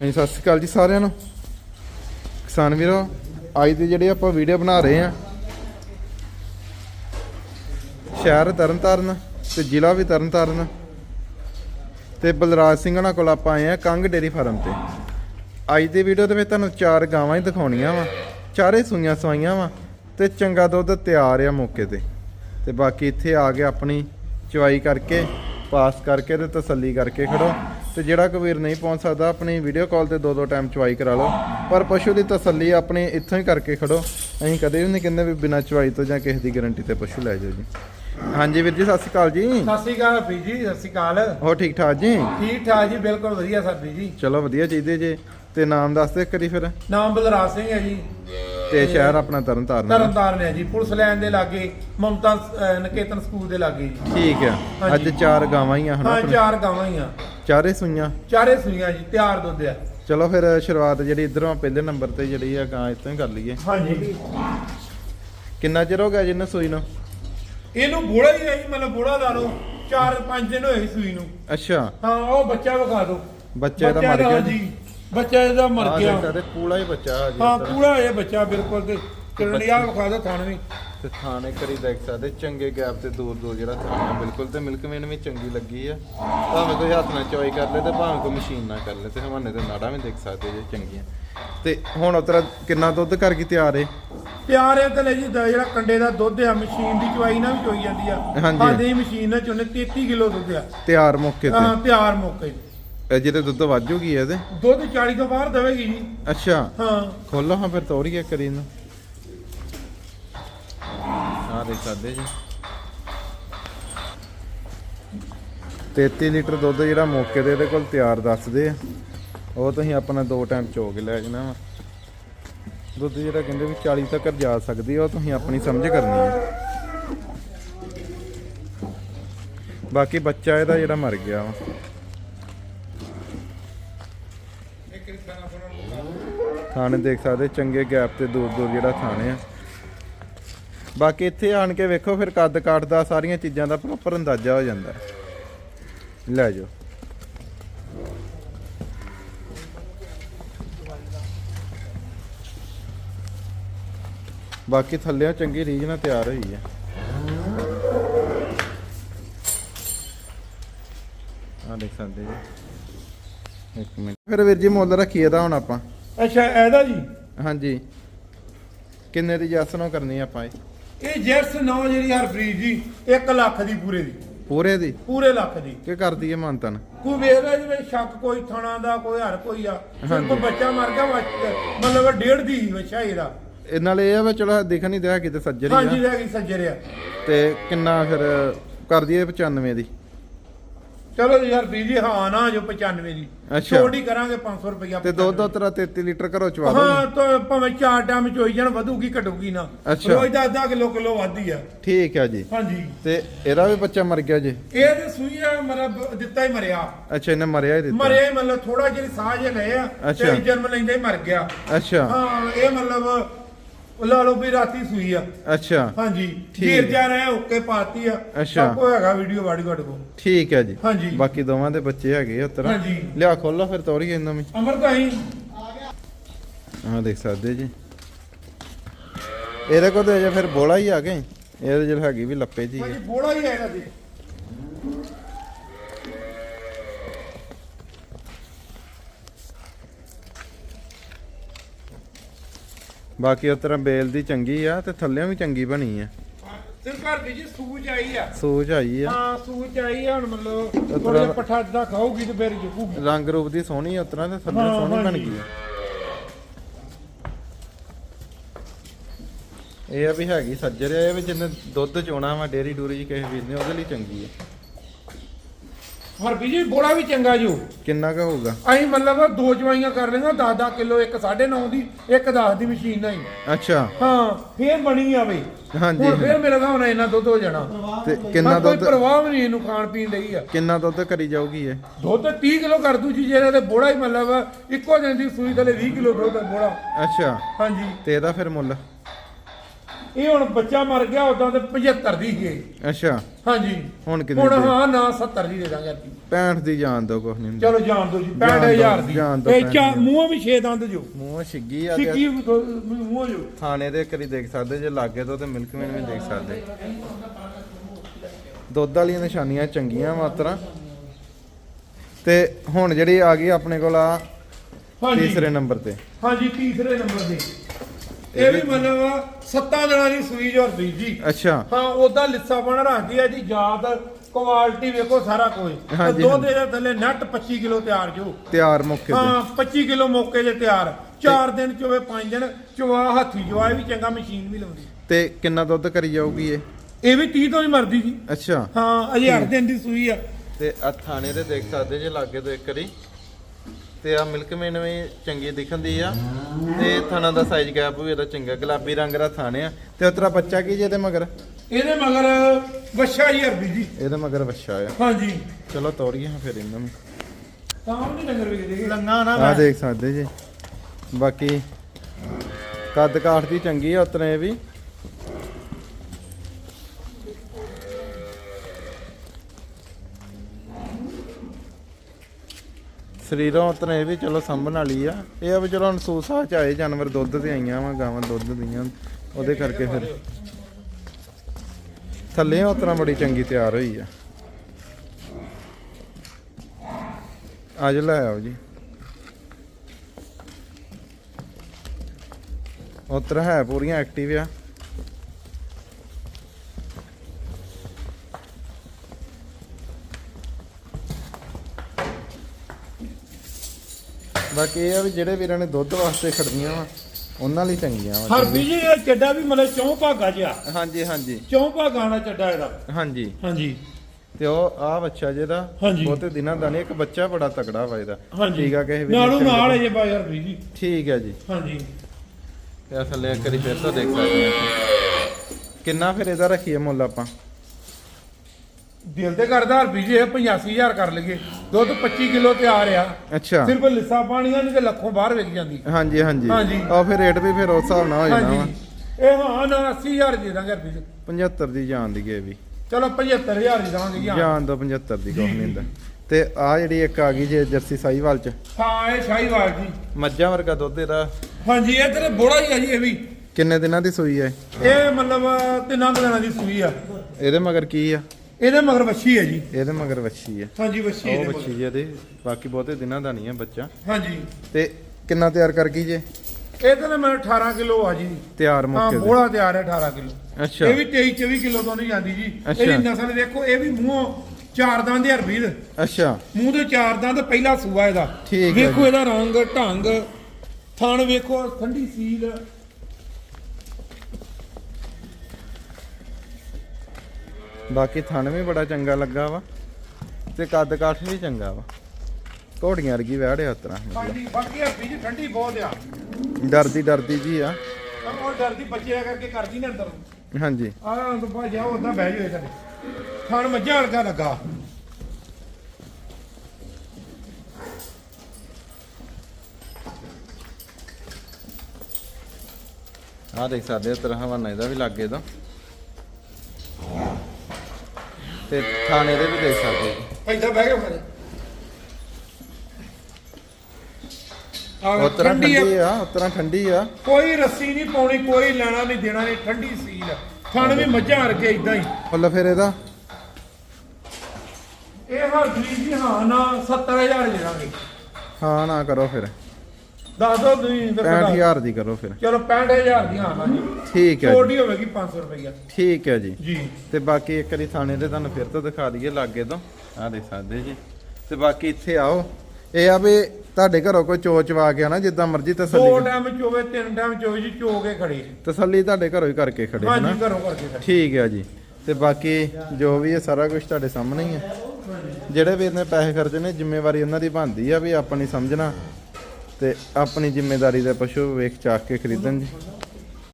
ਹਾਂਜੀ, ਸਤਿ ਸ਼੍ਰੀ ਅਕਾਲ ਜੀ ਸਾਰਿਆਂ ਨੂੰ। ਕਿਸਾਨ ਵੀਰੋ, ਅੱਜ ਦੀ ਜਿਹੜੀ ਆਪਾਂ ਵੀਡੀਓ ਬਣਾ ਰਹੇ ਆ ਸ਼ਹਿਰ ਤਰਨਤਾਰਨ ਤੇ ਜ਼ਿਲ੍ਹਾ ਵੀ ਤਰਨਤਾਰਨ ਤੇ ਬਲਰਾਜ ਸਿੰਘ ਉਹਨਾਂ ਕੋਲ ਆਪਾਂ ਆਏ ਆ ਕੰਗ ਡੇਰੀ ਫਾਰਮ ਤੇ। ਅੱਜ ਦੀ ਵੀਡੀਓ ਦੇ ਵਿੱਚ ਤੁਹਾਨੂੰ ਚਾਰ ਗਾਵਾਂ ਹੀ ਦਿਖਾਉਣੀਆਂ ਵਾ, ਚਾਰੇ ਸੂਈਆਂ ਸਵਾਈਆਂ ਵਾ ਤੇ ਚੰਗਾ ਦੁੱਧ ਤਿਆਰ ਆ ਮੌਕੇ ਤੇ। ਤੇ ਬਾਕੀ ਇੱਥੇ ਆ ਕੇ ਆਪਣੀ ਚਵਾਈ ਕਰਕੇ, ਪਾਸ ਕਰਕੇ ਤੇ ਤਸੱਲੀ ਕਰਕੇ ਖੜੋ। ਤੇ ਜਿਹੜਾ ਕੋਈ ਵੀਰ ਨਹੀਂ ਪਹੁੰਚ ਸਕਦਾ ਆਪਣੀ ਵੀਡੀਓ ਕਾਲ ਤੇ ਦੋ ਦੋ ਟਾਈਮ ਚਵਾਈ ਕਰਾ ਲਓ। ਪਰ ਪਸ਼ੂ ਦੀ ਤਸੱਲੀ ਆਪਣੀ ਇੱਥੋਂ ਹੀ ਕਰਕੇ ਖੜੋ। ਅਸੀਂ ਕਦੇ ਵੀ ਨਹੀਂ ਕਹਿੰਦੇ ਵੀ ਬਿਨਾਂ ਚਵਾਈ ਤੋਂ ਜਾਂ ਕਿਸੇ ਦੀ ਗਾਰੰਟੀ ਤੇ ਪਸ਼ੂ ਲੈ ਜਾਓ ਜੀ। ਹਾਂਜੀ ਵੀਰ ਜੀ ਸਤਿ ਸ਼੍ਰੀ ਅਕਾਲ ਜੀ। ਸਤਿ ਸ਼੍ਰੀ ਅਕਾਲ ਵੀ ਜੀ ਸਤਿ ਸ਼੍ਰੀ ਅਕਾਲ। ਹੋ ਠੀਕ ਠਾਕ ਜੀ? ਠੀਕ ਠਾਕ ਜੀ ਬਿਲਕੁਲ ਵਧੀਆ ਸਰਦੀ ਜੀ। ਚਲੋ ਵਧੀਆ ਚਾਹੀਦੇ ਜੇ। ਤੇ ਨਾਮ ਦੱਸ ਦੇ ਕਰੀ ਫਿਰ। ਨਾਮ ਬਲਰਾਜ ਸਿੰਘ ਹੈ ਜੀ। ਤੇ ਸ਼ਹਿਰ ਆਪਣਾ ਤਰਨ ਤਾਰਨ ਆ। ਤਰਨਤਾਰਨ ਹੈ ਜੀ। ਪੁਲਿਸ ਲਾਈਨ ਦੇ ਲਾਗੇ ਮਮਤਾ ਨਿਕੇਤਨ ਸਕੂਲ ਦੇ ਲਾਗੇ ਜੀ। ਠੀਕ ਹਾਂਜੀ। ਅੱਜ ਚਾਰ ਗਾਵਾਂ ਹੀ ਆ ਹਾਂ ਚਾਰ ਗਾਵਾਂ ਹੀ ਆ। ਚਾਰੇ ਸੂਈਆਂ? ਚਾਰੇ ਸੂਈਆਂ ਜੀ ਤਿਆਰ ਦੁੱਧ ਆ। ਚਲੋ ਫਿਰ ਸ਼ੁਰੂਆਤ ਜਿਹੜੀ ਇਧਰੋਂ ਪਹਿਲੇ ਨੰਬਰ ਤੇ ਜਿਹੜੀ ਆ ਗਾਂ ਇੱਥੋਂ ਹੀ ਕਰ ਲਈਏ। ਹਾਂਜੀ। ਕਿੰਨਾ ਚਿਰ ਹੋ ਗਿਆ ਜਿਹਨੂੰ ਸੂਈ ਨੂੰ? ਇਹਨੂੰ ਬੋੜਾ ਹੀ ਹੈ ਜੀ ਮਤਲਬ ਬੋੜਾ ਲਾ ਲਓ। ਚਾਰ ਪੰਜ ਦਿਨ ਹੋਏ ਸੂਈ ਨੂੰ। ਅੱਛਾ। ਹਾਂ ਉਹ ਬੱਚਾ ਵਿਖਾ ਦਿਓ। ਬੱਚਾ ਇਹਦਾ ਮਰ ਗਿਆ ਜੀ। ਬੱਚਾ ਇਹਦਾ ਮਰ ਗਿਆ। ਤੇ ਪੂਲਾ ਹੀ ਬੱਚਾ ਜੀ ਹਾਂ। ਪੂਰਾ ਇਹ ਬੱਚਾ ਬਿਲਕੁਲ ਤੇ ਚਰਣੀਆ ਵਿਖਾ ਦਿਓ ਥਣ ਵੀ। ਤੇ ਥਾਣੇ ਕਰੀ ਦੇਖ ਸਕਦੇ ਚੰਗੇ ਗੈਪ ਤੇ ਦੂਰ ਦੂਰ ਜਿਹੜਾ ਥਾਣਾ ਬਿਲਕੁਲ ਤੇ ਮਿਲਕ ਮੇਨ ਵੀ ਚੰਗੀ ਲੱਗੀ ਆ। ਭਾਵੇਂ ਕੋਈ ਹੱਥ ਨਾਲ ਚੋਈ ਕਰ ਲੈ ਤੇ ਭਾਵੇਂ ਕੋਈ ਮਸ਼ੀਨ ਨਾਲ ਕਰ ਲੈ ਤੇ ਹਵਾਨੇ ਤੇ ਨਾੜਾਂ ਵੀ ਦੇਖ ਸਕਦੇ ਜੇ ਚੰਗੀਆਂ। ਤੇ ਹੁਣ ਉਤਰਾ ਕਿੰਨਾ ਦੁੱਧ ਕਰ ਗਈ ਤਿਆਰ ਏ? ਪਿਆਰ ਹੈ ਤੇ ਜੀ ਦਾ ਜਿਹੜਾ ਕੰਡੇ ਦਾ ਦੁੱਧ ਆ ਮਸ਼ੀਨ ਦੀ ਚਵਾਈ ਨਾਲ ਵੀ ਚੋਈ ਜਾਂਦੀ ਆ। ਹਾਂਜੀ। ਸਾਡੀ ਮਸ਼ੀਨ ਨਾਲ ਚੋਨੇ 33 ਕਿਲੋ ਦੁੱਧ ਆ। ਤਿਆਰ ਮੌਕੇ ਹਾਂ ਤੇ ਤਿਆਰ ਮੌਕੇ। ਇਹ ਜਿਹਦੇ ਦੁੱਧ ਵਾਜੂਗੀ ਇਹਦੇ? ਦੁੱਧ 40 ਤੋਂ ਬਾਹਰ ਦੇਵੇਗੀ ਜੀ। ਅੱਛਾ। ਹਾਂ। ਖੋਲੋ ਹਾਂ ਫਿਰ ਤੋਰੀਏ ਕਰੀ ਨੂੰ ਆ ਦੇਖ ਸਕਦੇ ਜੀ। 33 ਲੀਟਰ ਦੁੱਧ ਜਿਹੜਾ ਮੌਕੇ ਤੇ ਇਹਦੇ ਕੋਲ ਤਿਆਰ ਦੱਸਦੇ ਆ। ਉਹ ਤੁਸੀਂ ਆਪਣਾ ਦੋ ਟਾਈਮ ਚੋ ਕੇ ਲੈ ਜਾਣਾ ਵਾ। ਦੁੱਧ ਜਿਹੜਾ ਕਹਿੰਦੇ ਵੀ 40 ਤੱਕ ਜਾ ਸਕਦੀ ਆ, ਉਹ ਤੁਸੀਂ ਆਪਣੀ ਸਮਝ ਕਰਨੀ ਹੈ ਬਾਕੀ ਬੱਚਾ ਇਹਦਾ ਜਿਹੜਾ ਮਰ ਗਿਆ ਵਾ। ਥਾਣੇ ਦੇਖ ਸਕਦੇ, ਚੰਗੇ ਗੈਪ ਤੇ ਦੂਰ ਦੂਰ ਜਿਹੜਾ ਥਾਣੇ ਆ। ਬਾਕੀ ਇੱਥੇ ਆਣ ਕੇ ਵੇਖੋ ਫਿਰ ਕੱਦ ਕਾਠ ਦਾ ਸਾਰੀਆਂ ਚੀਜ਼ਾਂ ਦਾ ਪ੍ਰੋਪਰ ਅੰਦਾਜ਼ਾ ਹੋ ਜਾਂਦਾ। ਲੈ ਜਾਓ। ਬਾਕੀ ਥੱਲਿਆਂ ਚੰਗੀ ਰੀਝ ਨਾਲ ਤਿਆਰ ਹੋਈ ਹੈ ਆ ਦੇਖ ਸਕਦੇ ਜੀ। ਇੱਕ ਮਿੰਟ। ਫਿਰ ਵੀਰ ਜੀ ਮੁੱਲ ਰੱਖੀ ਇਹਦਾ ਹੁਣ ਆਪਾਂ। ਅੱਛਾ ਇਹਦਾ ਜੀ? ਹਾਂਜੀ। ਕਿੰਨੇ ਦੀ ਜੈਸਨੋ ਕਰਨੀ ਆਪਾਂ ਇਹ? ਇਹ ਜੈਸ ਨੌ ਜਿਹੜੀ ਹਰਫਰੀਦ ਜੀ 1 ਲੱਖ ਦੀ ਪੂਰੇ ਦੀ। ਪੂਰੇ ਦੀ? ਪੂਰੇ ਲੱਖ ਦੀ। ਕੀ ਕਰਦੀ ਹੈ ਮੰਤਨ ਕੋਈ ਵੇਖਦਾ ਜਿਵੇਂ ਸ਼ੱਕ ਕੋਈ ਥਣਾ ਦਾ ਕੋਈ ਹਰ ਕੋਈ ਆ। ਕੋਈ ਬੱਚਾ ਮਰ ਗਿਆ ਵਾ- ਮਤਲਬ ਡੇਢ ਦੀ ਬੱਚਾ ਇਹਦਾ। ਇਹ ਨਾਲ ਇਹ ਆ ਵੀ ਚਲੋ ਦਿਖ ਨਹੀਂ ਰਿਹਾ ਕਿਤੇ ਸੱਜਰੀ ਹਾਂਜੀ ਆ ਰਹਿ ਗਈ ਸੱਜਰਿਆ ਤੇ ਕਿੰਨਾ ਫਿਰ ਕਰਦੀ ਹੈ 95 ਦੀ? ਚਲੋ ਜੀ ਹਰਫਰੀਦ ਜੀ ਹਾਂ ਨਾ ਜੋ 95 ਦੀ। ਅੱਛਾ। ਛੋਟ ਹੀ ਕਰਾਂਗੇ 500 ਰੁਪਇਆ ਤੇ ਦੁੱਧ ਉਤਰਾ 33 ਲੀਟਰ ਘਰੋਂ ਚਵਾ ਹਾਂ ਦੋ ਤਾਂ ਭਾਵੇਂ ਚਾਰ ਟਾਈਮ ਚੋਈ ਜਾਣ ਵਧੂਗੀ ਘਟੂਗੀ ਨਾ। ਅੱਛਾ। ਰੋਜ਼ ਦਾ ਅੱਧਾ ਕਿਲੋ ਕਿਲੋ ਵੱਧਦੀ ਆ। ਠੀਕ ਹੈ ਜੀ। ਹਾਂਜੀ। ਤੇ ਇਹਦਾ ਵੀ ਬੱਚਾ ਮਰ ਗਿਆ ਜੀ? ਇਹ ਤੇ ਸੂਈਆ ਮਤਲਬ ਦਿੱਤਾ ਹੀ ਮਰਿਆ। ਅੱਛਾ ਇਹਨੇ ਮਰਿਆ ਹੀ ਦਿੱਤਾ। ਮਰਿਆ ਹੀ ਮਤਲਬ ਥੋੜਾ ਜਿਹਾ ਸਾਹ ਜਿਹਾ ਲਏ ਆ ਅੱਛਾ। ਤੇ ਜਨਮ ਲੈਂਦਾ ਹੀ ਮਰ ਗਿਆ। ਅੱਛਾ। ਹਾਂ ਇਹ ਮਤਲਬ ਲਾ ਲਓ ਵੀ ਰਾਤੀ ਸੂਈ ਆ। ਅੱਛਾ। ਹਾਂਜੀ। ਠੀਕ। ਜਾ ਰਹੇ ਓਕੇ ਪਾਤੀ ਆ। ਅੱਛਾ। ਸਭ ਕੋ ਹੈਗਾ ਵੀਡੀਓ ਵਾੜੀ ਤੁਹਾਡੇ ਕੋਲ। ਠੀਕ ਹੈ ਜੀ। ਹਾਂਜੀ। ਬਾਕੀ ਦੋਵਾਂ ਦੇ ਬੱਚੇ ਹੈਗੇ ਆ ਉਤਰਾ। ਹਾਂਜੀ। ਲਿਆ ਖੋਲੋ ਫਿਰ ਤੋਰੀਏ ਇਹਨਾਂ ਵੀ ਅਮਰ ਹੀ ਆਹ ਦੇਖ ਸਕਦੇ ਜੀ। ਇਹਦੇ ਕੋਲ ਤੇ ਅਜੇ ਫਿਰ ਬੋਲਾ ਹੀ ਆ ਗਏ। ਇਹਦੇ ਜਿਹੜਾ ਹੈਗੀ ਵੀ ਲੱਪੇ ਜੀ। ਭਾਜੀ ਬੋੜਾ ਹੀ ਹੈਗਾ ਜੀ। ਬਾਕੀ ਉਸ ਤਰ੍ਹਾਂ ਬੇਲ ਦੀ ਚੰਗੀ ਆ ਤੇ ਥੱਲਿਆਂ ਵੀ ਚੰਗੀ ਬਣੀ ਆ। ਤੇ ਘਰ ਦੀ ਜੀ ਸੂਜ ਆਈ ਆ। ਸੂਝ ਆਈ ਆ। ਹਾਂ ਸੂਜ ਆਈ ਆ ਹੁਣ ਮਤਲਬ ਥੋੜਾ ਪੱਠਾ ਦਾ ਖਾਊਗੀ ਤੇ ਫਿਰ ਜੁਕੂਗੀ ਰੰਗ ਰੂਪ ਦੀ ਸੋਹਣੀ ਆ ਉਸ ਤਰ੍ਹਾਂ ਤੇ ਥੱਲੇ ਸੋਹਣੀ ਬਣ। ਗਈ ਆ। ਇਹ ਆ ਵੀ ਹੈਗੀ ਸੱਜਰ ਇਹ ਵੀ ਜਿੰਨੇ ਦੁੱਧ ਚੋਣਾ ਵਾ ਡੇਰੀ ਡੂਰੀ ਜੀ ਕਿਸੇ ਵੀਰ ਨੇ ਉਹਦੇ ਲਈ ਚੰਗੀ ਆ। ਹਰਬੀ ਜੀ ਬੋੜਾ ਵੀ ਚੰਗਾ ਜੋ। ਕਿੰਨਾ ਕੁ ਹੋਊਗਾ? ਅਸੀਂ ਮਤਲਬ ਦੋ ਚਵਾਈਆਂ ਕਰ ਲਈਆਂ 10 10 ਕਿਲੋ ਇੱਕ 9.5 ਦੀ ਇੱਕ 10 ਦੀ ਮਸ਼ੀਨ ਨਹੀਂ ਅੱਛਾ। ਹਾਂ ਫੇਰ ਬਣੀ ਆ ਬਈ ਹਾਂਜੀ ਹੁਣ ਫੇਰ ਮੇਰੇ ਹਿਸਾਬ ਨਾਲ ਇੰਨਾ ਦੁੱਧ ਹੋ ਜਾਣਾ। ਤੇ ਕਿੰਨਾ ਹਾਂ, ਕੋਈ ਦੁੱਧ ਪ੍ਰਵਾਹ ਵੀ ਨਹੀਂ ਇਹਨੂੰ ਖਾਣ ਪੀਣ ਲਈ ਆ। ਕਿੰਨਾ ਦੁੱਧ ਕਰੀ ਜਾਊਗੀ ਇਹ? ਦੁੱਧ 30 ਕਿਲੋ ਕਰ ਦੂ ਜੀ ਜਿਹੜੇ ਤੇ ਬੋੜਾ ਹੀ ਮਤਲਬ ਇੱਕੋ ਦਿਨ ਦੀ ਸੂਈ ਥਲੇ 20 ਕਿਲੋ ਦੁੱਧ ਬੋੜਾ ਅੱਛਾ। ਹਾਂਜੀ। ਤੇ ਇਹਦਾ ਫਿਰ ਮੁੱਲ? ਇਹ ਹੁਣ ਬੱਚਾ ਮਰ ਗਿਆ ਉਦਾਂ ਤੇ 75 ਦੀ ਸੀ ਇਹ। ਅੱਛਾ। ਹਾਂਜੀ। ਹੁਣ ਕਿੰਨੀ ਹੁਣ ਦੀ? ਹਾਂ ਨਾ 70 ਦੀ ਦੇ ਦਾਂਗੇ ਅਸੀਂ 65 ਦੀ ਜਾਣ ਦੋ ਕੁਛ ਨਹੀਂ ਚਲੋ ਜਾਣ ਦੋ ਜੀ ਜਾਣ 65000 ਦਿਓ, ਦੀ। ਜਾਣ ਦਿਓ, ਇਹ ਚਾ ਪੈਂਹਠ ਮੂੰਹੋਂ ਵੀ 6 ਦੰਦ ਜੋ। ਮੂੰਹ ਛਿੱਗੀ ਆ ਤੇ ਸਿੱਕੀ ਮੂੰਹ ਜੋ। ਥਾਣੇ ਦੇ ਕਰੀ ਦੇਖ ਸਕਦੇ ਜੇ ਲਾਗੇ ਤੋਂ ਤੇ ਮਿਲਕਮੈਨ ਵੀ ਦੇਖ ਸਕਦੇ। ਦੁੱਧ ਵਾਲੀਆਂ ਨਿਸ਼ਾਨੀਆਂ ਚੰਗੀਆਂ ਮਾਤਰਾ ਤੇ ਹੁਣ ਜਿਹੜੀ ਆ ਗਈ ਆਪਣੇ ਕੋਲ ਆ ਹਾਂਜੀ। ਤੀਸਰੇ ਨੰਬਰ ਤੇ। ਹਾਂਜੀ ਤੀਸਰੇ ਨੰਬਰ ਦੇ ਇਹ ਵੀ ਮਤਲਬ ਸੱਤਾਂ ਦਿਨਾਂ ਦੀ ਸੂਈ ਜੋ ਰੁਪਈ ਜੀ ਅੱਛਾ। ਹਾਂ ਉਹਦਾ ਲਿੱਸਾ ਬਣ ਰੱਖਦੀ ਹੈ ਜੀ ਜਾਤ ਕੁਆਲਿਟੀ ਵੇਖੋ ਸਾਰਾ ਕੁਝ। ਤੇ ਹਾਂਜੀ, ਦੁੱਧ ਦੇ ਥੱਲੇ ਨੱਟ 25 ਕਿਲੋ ਤਿਆਰ ਜੋ। ਤਿਆਰ ਮੌਕੇ ਤੇ। ਹਾਂ 25 ਕਿਲੋ ਮੌਕੇ ਜੇ ਤਿਆਰ। 4 ਦਿਨ ਚੋਵੇ 5 ਦਿਨ ਚਵਾ ਹੱਥੀ ਜਵਾ ਇਹ ਵੀ ਚੰਗਾ ਮਸ਼ੀਨ ਵੀ ਲਾਉਂਦੀ। ਤੇ ਕਿੰਨਾ ਦੁੱਧ ਕਰੀ ਜਾਊਗੀ ਇਹ? ਇਹ ਵੀ 30 ਤੋਂ ਹੀ ਮਰਦੀ ਜੀ। ਅੱਛਾ। ਹਾਂ ਅਜੇ 8 ਦਿਨ ਦੀ ਸੂਈ ਆ। ਤੇ ਆ ਥਾਣੇ ਦੇ ਦੇਖ ਸਕਦੇ ਜੇ ਲਾਗੇ ਤੋਂ ਇੱਕ ਵਾਰੀ। ਤੇ ਆ ਮਿਲਕਮੈਨ ਵੀ ਚੰਗੀ ਦਿਖੰਦੀ ਆ। ਤੇ ਥਾਣਾ ਦਾ ਸਾਈਜ਼ ਗੈਪ ਵੀ ਇਹਦਾ ਚੰਗਾ ਗੁਲਾਬੀ ਰੰਗ ਦਾ ਥਾਣੇ ਆ। ਤੇ ਉਤਰਾ ਬੱਚਾ ਕੀ ਜੇ ਇਹਦੇ ਮਗਰ? ਇਹਦੇ ਮਗਰ ਵੱਛਾ ਜੀ ਅਰਬੀ ਜੀ। ਇਹਦੇ ਮਗਰ ਬੱਚਾ ਆ। ਹਾਂਜੀ। ਚਲੋ ਤੋਰੀਏ ਹਾਂ ਫਿਰ ਇਹਨਾਂ ਨੂੰ। ਤਾਂ ਨਹੀਂ ਡੰਗਰ ਵੇਚਦੇ ਲੰਗਾ ਨਾ ਆ ਦੇਖ ਸਕਦੇ ਜੀ। ਬਾਕੀ ਕੱਦ ਕਾਠ ਦੀ ਚੰਗੀ ਆ ਉਤਨੇ ਵੀ। ਸਰੀਰੋਂ ਉਤਨੇ ਵੀ ਚਲੋ ਸੰਭਣ ਵਾਲੀ ਆ। ਇਹ ਆ ਵੀ ਚਲੋ ਹੁਣ ਸੂਸਾ ਚ ਆਏ, ਜਾਨਵਰ ਦੁੱਧ ਤੇ ਆਈਆਂ ਵਾ, ਗਾਵਾਂ ਦੁੱਧ ਦੀਆਂ। ਉਹਦੇ ਕਰਕੇ ਫਿਰ ਥੱਲੇ ਉਤਨਾ ਬੜੀ ਚੰਗੀ ਤਿਆਰ ਹੋਈ ਆ। ਅੱਜ ਲੈ ਆਓ ਜੀ। ਉਤਰ ਹੈ ਪੂਰੀਆਂ ਐਕਟਿਵ ਆ। ਬਾਕੀ ਇਹ ਆ ਵੀ ਜਿਹੜੇ ਵੀਰਾਂ ਨੇ ਦੁੱਧ ਵਾਸਤੇ ਖੜਦੀਆਂ ਵਾ ਉਹਨਾਂ ਲਈ ਚੰਗੀਆਂ ਵਾ। ਹਰਬੀ ਜੀ ਇਹ ਚੱਡਾ ਵੀ ਮਤਲਬ ਚੌਂ ਭਾਗਾ ਜਿਆ ਹਾਂਜੀ ਹਾਂਜੀ। ਚੌਂ ਭਾਗਾਂ ਵਾਲਾ ਚੱਡਾ ਇਹਦਾ। ਹਾਂਜੀ। ਹਾਂਜੀ। ਤੇ ਉਹ ਆ ਬੱਚਾ ਜਿਹਦਾ ਹਾਂਜੀ। ਬਹੁਤੇ ਦਿਨਾਂ ਦਾ ਨਹੀਂ ਇੱਕ ਬੱਚਾ ਬੜਾ ਤਕੜਾ ਵਾ ਇਹਦਾ। ਹਾਂਜੀ। ਠੀਕ ਆ ਕਿਸੇ ਵੀ ਨਾਲੋਂ ਨਾਲ ਹੈ ਜੀ ਬਾਈ ਹਰਬੀ ਜੀ। ਠੀਕ ਹੈ ਜੀ। ਹਾਂਜੀ। ਤੇ ਆ ਥੱਲੇ ਇੱਕ ਵਾਰੀ ਫਿਰ ਤੋਂ ਦੇਖ ਸਕਦੇ ਆ। ਕਿੰਨਾ ਫਿਰ ਇਹਦਾ ਰੱਖੀਏ ਮੁੱਲ ਆਪਾਂ? ਦਿਲ ਤੇ ਕਰਦਾ ਹਰਬੀ ਜੀ ਇਹ 85000 ਕਰ ਲਈਏ। ਦੁੱਧ 25 ਕਿਲੋ ਤਿਆਰ ਆ। ਅੱਛਾ। ਸਿਰਫ ਲਿੱਸਾ ਪਾਣੀਆਂ ਨਹੀਂ ਤੇ ਲੱਖੋਂ ਬਾਹਰ ਵਿਕ ਜਾਂਦੀ। ਹਾਂਜੀ ਹਾਂਜੀ। ਹਾਂਜੀ। ਆ ਫਿਰ ਰੇਟ ਵੀ ਫਿਰ ਉਸ ਹਿਸਾਬ ਨਾਲ ਹੋ ਜਾਣਾ ਵਾ। ਹਾਂਜੀ ਇਹ ਹਾਂ ਨਾ 80000 ਦੇ ਦਾਂਗੇ ਹਰਬੀ ਜੀ 75 ਦੀ ਜਾਣ ਦੀ ਗੇ ਵੀ ਚਲੋ 75000 ਦੀ ਦਾਂਗੇ ਜੀ ਹਾਂ। ਜਾਣ ਦੋ 75 ਦੀ ਕੁਛ ਨਹੀਂ ਹੁੰਦਾ। ਤੇ ਆ ਜਿਹੜੀ ਇੱਕ ਆ ਗਈ ਜੇ ਜਰਸੀ ਸਾਈਵਾਲ ਚ। ਹਾਂ ਇਹ ਸ਼ਾਹੀਵਾਲ ਜੀ। ਮੱਝਾਂ ਵਰਗਾ ਦੁੱਧ ਇਹਦਾ। ਹਾਂਜੀ ਇਹ ਤੇ ਬੋੜਾ ਹੀ ਆ ਜੀ ਇਹ ਵੀ। ਕਿੰਨੇ ਦਿਨਾਂ ਦੀ ਸੂਈ ਹੈ ਇਹ? ਮਤਲਬ ਤਿੰਨਾਂ ਕੁ ਦਿਨਾਂ ਦੀ ਸੂਈ ਆ। ਇਹਦੇ ਮਗਰ ਕੀ ਆ? ਇਹਦੇ ਮਗਰ ਵੱਛੀ ਹੈ ਜੀ। ਇਹਦੇ ਮਗਰ ਵੱਛੀ ਆ ਹਾਂਜੀ ਵੱਛੀ ਉਹ ਇਹਦੇ ਵੱਛੀ ਮਗਰ ਜੀ ਇਹਦੇ ਬਾਕੀ ਬਹੁਤੇ ਦਿਨਾਂ ਦਾ ਨਹੀਂ ਹੈ ਬੱਚਾ। ਹਾਂਜੀ। ਤੇ ਕਿੰਨਾ ਤਿਆਰ ਕਰ ਗਈ ਜੇ? ਇਹ ਤੇ ਮੈਂ 18 ਕਿਲੋ ਆ ਜੀ। ਤਿਆਰ ਹਾਂ ਮੌਕੇ ਤੇ ਤਿਆਰ ਹੈ 18 ਕਿਲੋ। ਅੱਛਾ। ਇਹ ਵੀ 23 24 ਕਿਲੋ ਤੋਂ ਨਹੀਂ ਜਾਂਦੀ ਜੀ। ਅੱਛਾ। ਇਹਦੀ ਨਸਲ ਵੇਖੋ ਇਹ ਵੀ ਮੂੰਹੋਂ ਚਾਰ ਦੰਦ ਦੇ ਹਰਬੀਰ। ਅੱਛਾ। ਮੂੰਹ ਦੇ ਚਾਰ ਦੰਦ ਪਹਿਲਾ ਸੂਆ ਇਹਦਾ। ਠੀਕ ਹੈ ਵੇਖੋ ਜੀ। ਇਹਦਾ ਰੰਗ ਢੰਗ। ਥਣ ਵੇਖੋ ਠੰਡੀ ਸੀਲ। ਬਾਕੀ ਥਣ ਵੀ ਬੜਾ ਚੰਗਾ ਲੱਗਾ ਵਾ ਤੇ ਕੱਦ ਕਾਠ ਵੀ ਚੰਗਾ ਵਾ। ਘੋੜੀਆਂ ਵਰਗੀ ਵਹਿੜਿਆ ਉਤਰਾ ਹਾਂਜੀ ਬਾਕੀ ਹਰਬੀ ਜੀ ਠੰਡੀ ਬਹੁਤ ਆ। ਡਰਦੀ ਡਰਦੀ ਜੀ ਆ। ਉਹ ਡਰਦੀ ਬੱਚੇ ਕਰਕੇ ਕਰਦੀ ਨਾ ਅੰਦਰ। ਹਾਂਜੀ। ਆਹ ਤੋਂ ਬਾਅਦ ਜਾਓ ਉਦਾਂ ਬਹਿ ਜਾਓ ਇਹਦੇ ਥਣ ਮੱਝਾਂ ਵਰਗਾ ਲੱਗਾ। ਆ ਦੇਖ ਸਕਦੇ ਹੋ ਤਰ੍ਹਾਂ ਹਵਾਨਾ ਇਹਦਾ ਵੀ ਲੱਗੇ ਦਾ ਤੇ ਥਾਣੇ ਦੇ ਵੀ ਦੇਖ ਸਕਦੇ ਜੀ ਏਦਾਂ ਬਹਿ ਕੇ ਫਿਰ ਆ ਉਤਰਾ ਠੰਡੀ ਆ। ਠੰਡੀ ਆ ਉਤਰਾ ਠੰਡੀ ਆ। ਕੋਈ ਰੱਸੀ ਨਹੀਂ ਪਾਉਣੀ ਕੋਈ ਲੈਣਾ ਨਹੀਂ ਦੇਣਾ ਨਹੀਂ ਠੰਡੀ ਸੀਲ ਥਣ ਵੀ ਮੱਝਾਂ ਵਰਗੇ ਇਦਾਂ ਹੀ। ਫੁੱਲ ਫਿਰ ਇਹਦਾ। ਇਹ ਹਰਜੀਤ ਜੀ ਹਾਂ ਨਾ 70000 ਦੇ ਦਾਂਗੇ ਹਾਂ ਨਾ ਕਰੋ ਫਿਰ। ਦੱਸ ਦੋ ਤੁਸੀਂ ਤਾਂ ਘਟਾ- 65000 ਦੀ ਕਰੋ ਫਿਰ। ਚਲੋ 65000 ਦੀ ਹਾਂ ਨਾ ਜੀ ਠੀਕ ਹੈ ਜੀ। ਛੋਟੀ ਹੋਵੇਗੀ 500 ਰੁਪਈਆ। ਠੀਕ ਹੈ ਜੀ। ਜੀ। ਤੇ ਬਾਕੀ ਇੱਕ ਵਾਰੀ ਥਾਣੇ ਦੇ ਤੁਹਾਨੂੰ ਫਿਰ ਤੋਂ ਦਿਖਾ ਦਈਏ ਲਾਗੇ ਤੋਂ। ਆਹ ਦੇਖ ਸਕਦੇ ਜੀ। ਤੇ ਬਾਕੀ ਇੱਥੇ ਆਓ। ਇਹ ਆ ਵੀ ਤੁਹਾਡੇ ਘਰੋਂ ਕੋਈ ਚੋਚ ਵਾ ਗਿਆ ਨਾ ਜਿੱਦਾਂ ਮਰਜ਼ੀ ਦੋ ਤਸੱਲੀ ਟਾਈਮ ਚੋਵੇ ਤਿੰਨ ਟਾਈਮ ਚੋਵੇ ਜੀ ਚੋ ਕੇ ਖੜੇ। ਤਸੱਲੀ ਤੁਹਾਡੇ ਘਰੋਂ ਹੀ ਕਰਕੇ ਖੜੇ ਹਨਾ? ਹਾਂਜੀ ਘਰੋਂ ਕਰਕੇ ਖੜੇ। ਠੀਕ ਹੈ ਜੀ। ਤੇ ਬਾਕੀ ਜੋ ਵੀ ਹੈ ਸਾਰਾ ਕੁਝ ਤੁਹਾਡੇ ਸਾਹਮਣੇ ਹੀ ਹੈ। ਜਿਹੜੇ ਵੀਰ ਨੇ ਪੈਸੇ ਖਰਚਣੇ ਜ਼ਿੰਮੇਵਾਰੀ ਉਹਨਾਂ ਦੀ ਬਣਦੀ ਆ ਵੀ ਆਪਣੀ ਸਮਝਣਾ। ਤੇ ਆਪਣੀ ਜ਼ਿੰਮੇਵਾਰੀ ਦੇ ਪਸ਼ੂ ਵੇਖ ਚਾਕ ਕੇ ਖਰੀਦਣ ਜੀ।